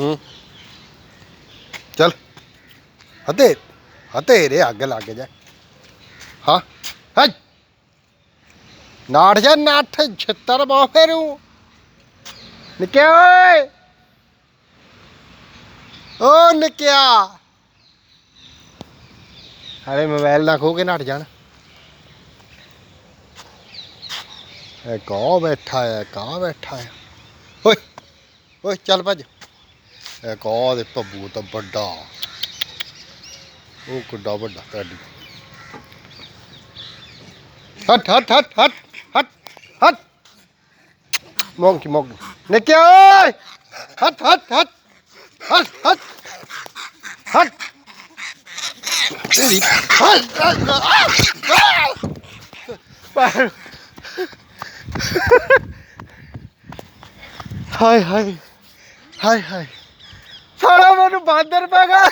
ਹੂੰ। ਚੱਲ। ਹਤੇ ਹਤੇ ਅੱਗ ਲੱਗ ਜਾ ਹਾਂ ਹੱਜ ਨਾਠ ਜਾ, ਨਾਠ ਛਿੱਤਰ ਬਾ ਫੇਰੂ। ਨਿਕਿਆ, ਓਏ। ਓ ਨਿੱਕਿਆ। ਅਰੇ ਮੋਬਾਈਲ ਨਾ ਖੋ ਕੇ ਨੱਠ ਜਾਣ। ਇਹ ਕੌ ਬੈਠਾ ਹੈ ਕਾ ਬੈਠਾ ਹੈ? ਓਏ ਓਏ, ਚੱਲ ਭੱਜ। ਇਹ ਕੌ ਦੇ ਪੱਬੂ ਤਾਂ ਵੱਡਾ ਉਹ ਕਿੱਡਾ ਵੱਡਾ ਤੁਹਾਡੀ ਹਟ ਹਟ ਹਟ ਹਟ ਹਟ ਹਟ ਮੌਂਕੀ ਮੌਂਕੀ ਨਿਕਿਆ ਓਏ ਹਟ ਹਟ ਹਟ ਹਟ ਹਟ ਹਟ ਤੇਰੀ ਹਟ ਹਟ ਪਰ ਹਾਏ ਹਾਏ ਹਾਏ ਹਾਏ ਸਾਲਾ ਮੈਨੂੰ ਬਾਂਦਰ ਪੈ ਗਿਆ।